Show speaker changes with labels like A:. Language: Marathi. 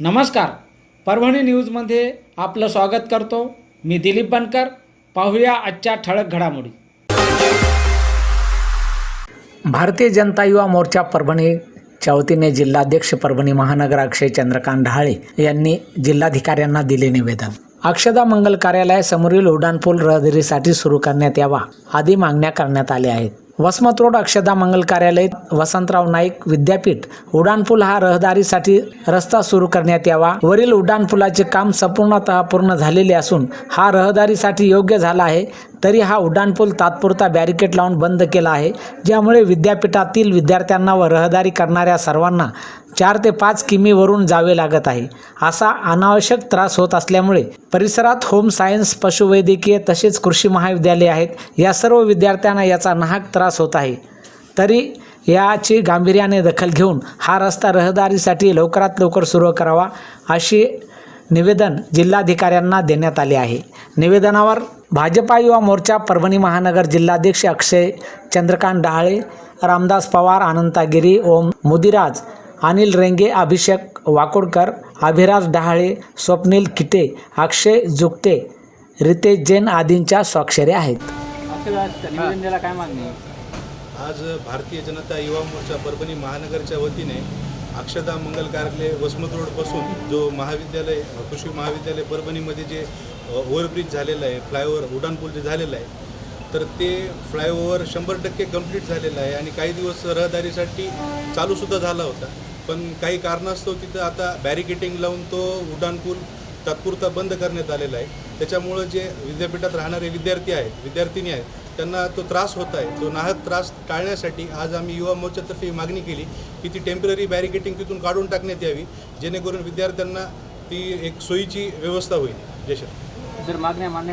A: नमस्कार. परभणी न्यूजमध्ये आपलं स्वागत करतो. मी दिलीप बनकर. पाहूया आजच्या ठळक घडामोडी.
B: भारतीय जनता युवा मोर्चा परभणीच्या वतीने जिल्हाध्यक्ष परभणी महानगर अक्षय चंद्रकांत ढाळे यांनी जिल्हाधिकाऱ्यांना दिले निवेदन. अक्षदा मंगल कार्यालयासमोरील उड्डाणपूल रहदारीसाठी सुरू करण्यात यावा आदी मागण्या करण्यात आल्या आहेत. वसमत रोड अक्षदा मंगल कार्यालय वसंतराव नाईक विद्यापीठ उड्डाणपूल हा रहदारीसाठी रस्ता सुरू करण्यात यावा. वरील उड्डाणपुलाचे काम संपूर्णतः पूर्ण झालेले असून हा रहदारीसाठी योग्य झाला आहे. तरी हा उड्डाणपूल तात्पुरता बॅरिकेड लावून बंद केला आहे ज्यामुळे विद्यापीठातील विद्यार्थ्यांना व रहदारी करणाऱ्या सर्वांना चार ते पाच किमीवरून जावे लागत आहे. असा अनावश्यक त्रास होत असल्यामुळे परिसरात होम सायन्स पशुवैद्यकीय तसेच कृषी महाविद्यालय आहेत. या सर्व विद्यार्थ्यांना याचा नाहक त्रास होत आहे. तरी याची गांभीर्याने दखल घेऊन हा रस्ता रहदारीसाठी लवकरात लवकर सुरू करावा अशी निवेदन जिल्हाधिकाऱ्यांना देण्यात आले आहे. निवेदनावर भाजपा युवा मोर्चा परभणी महानगर जिल्हाध्यक्ष अक्षय चंद्रकांत डहाळे रामदास पवार अनंतागिरी ओम मुदिराज अनिल रेंगे अभिषेक वाकोडकर अभिराज डहाळे स्वप्नील किटे अक्षय जुगते रितेश जैन आदींच्या स्वाक्षऱ्या आहेत.
C: आज भारतीय जनता युवा मोर्चा परभणी महानगरच्या वतीने अक्षदा मंगल कार्यालय वसमत रोडपासून जो महाविद्यालय कृषी महाविद्यालय परभणीमध्ये जे ओव्हरब्रिज झालेलं आहे फ्लायओव्हर उड्डाणपूल जे झालेलं आहे तर ते फ्लायओव्हर शंभर टक्के कंप्लीट झालेलं आहे आणि काही दिवस रहदारीसाठी चालूसुद्धा झाला होता. पण काही कारणास्तव तिथं आता बॅरिकेटिंग लावून तो उड्डाणपूल तात्पुरता बंद करण्यात आलेला आहे. त्याच्यामुळं जे विद्यापीठात राहणारे विद्यार्थी आहेत विद्यार्थिनी आहेत त्यांना तो त्रास होत आहे. तो नाहक त्रास टाळण्यासाठी आज आम्ही युवा मोर्चातर्फे मागणी केली की ती टेंपररी बॅरिकेटिंग तिथून काढून टाकण्यात यावी जेणेकरून विद्यार्थ्यांना ती एक सोयीची व्यवस्था होईल. जयशर
D: जर मागण्या मान्य